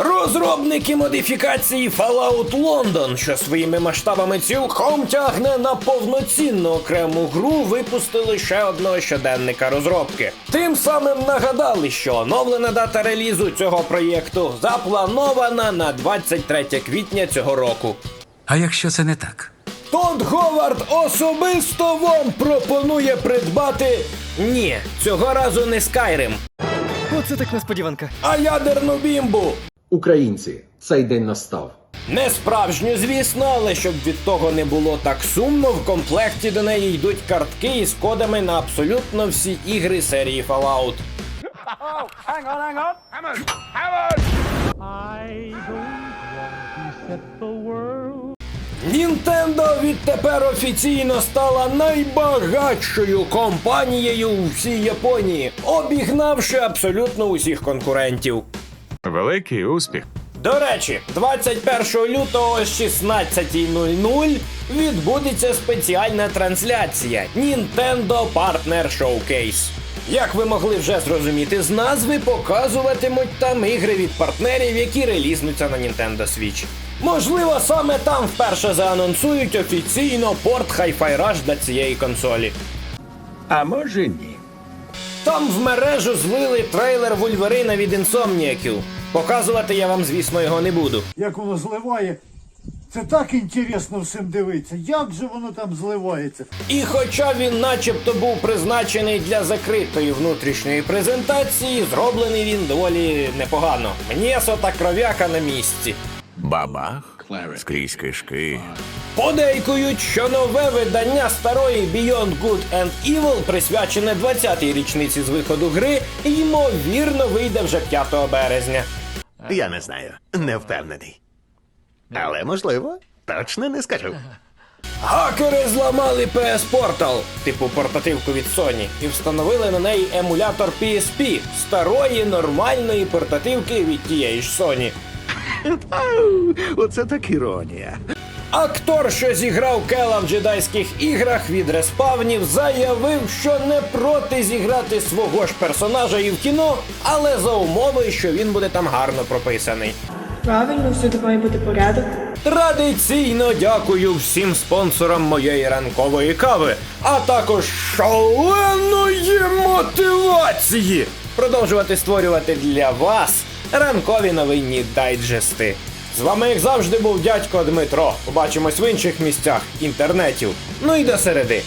Розробники модифікації Fallout London, що своїми масштабами цілком тягне на повноцінну окрему гру, випустили ще одного щоденника розробки. Тим самим нагадали, що оновлена дата релізу цього проєкту запланована на 23 квітня цього року. А якщо це не так? Тодд Говард особисто вам пропонує придбати. Ні, цього разу не Skyrim, Оце так несподіванка. а ядерну бімбу. Українці, цей день настав. Не справжню, звісно, але щоб від того не було так сумно, в комплекті до неї йдуть картки із кодами на абсолютно всі ігри серії Fallout. Нінтендо відтепер офіційно стала найбагатшою компанією у всій Японії, обігнавши абсолютно усіх конкурентів. Великий успіх. До речі, 21 лютого о 16.00 відбудеться спеціальна трансляція Nintendo Partner Showcase. Як ви могли вже зрозуміти з назви, показуватимуть там ігри від партнерів, які релізнуться на Nintendo Switch. Можливо, саме там вперше заанонсують офіційно порт Hi-Fi Rush для цієї консолі. А може ні. Там в мережу злили трейлер Вульверина від інсомніяків. Показувати я вам, звісно, його не буду. як воно зливає. Це так інтересно всім дивитися. Як же воно там зливається? І хоча він начебто був призначений для закритої внутрішньої презентації, зроблений він доволі непогано. М'єсо та кров'яка на місці. Бабах, скрізь кишки. Подейкують, що нове видання старої Beyond Good and Evil, присвячене 20-й річниці з виходу гри, ймовірно вийде вже 5 березня. Я не знаю, не впевнений. Але можливо, точно не скажу. Хакери зламали PS Portal, типу портативку від Sony, і встановили на неї емулятор PSP, старої нормальної портативки від тієї ж Sony. Оце так іронія. Актор, що зіграв Кела в джедайських іграх від респавнів, заявив, що не проти зіграти свого ж персонажа і в кіно, але за умови, що він буде там гарно прописаний. Правильно, всюди має бути порядок. Традиційно дякую всім спонсорам моєї ранкової кави, а також шаленої мотивації продовжувати створювати для вас ранкові новинні дайджести. З вами, як завжди, був дядько Дмитро. Побачимось в інших місцях інтернетів. Ну і до середи.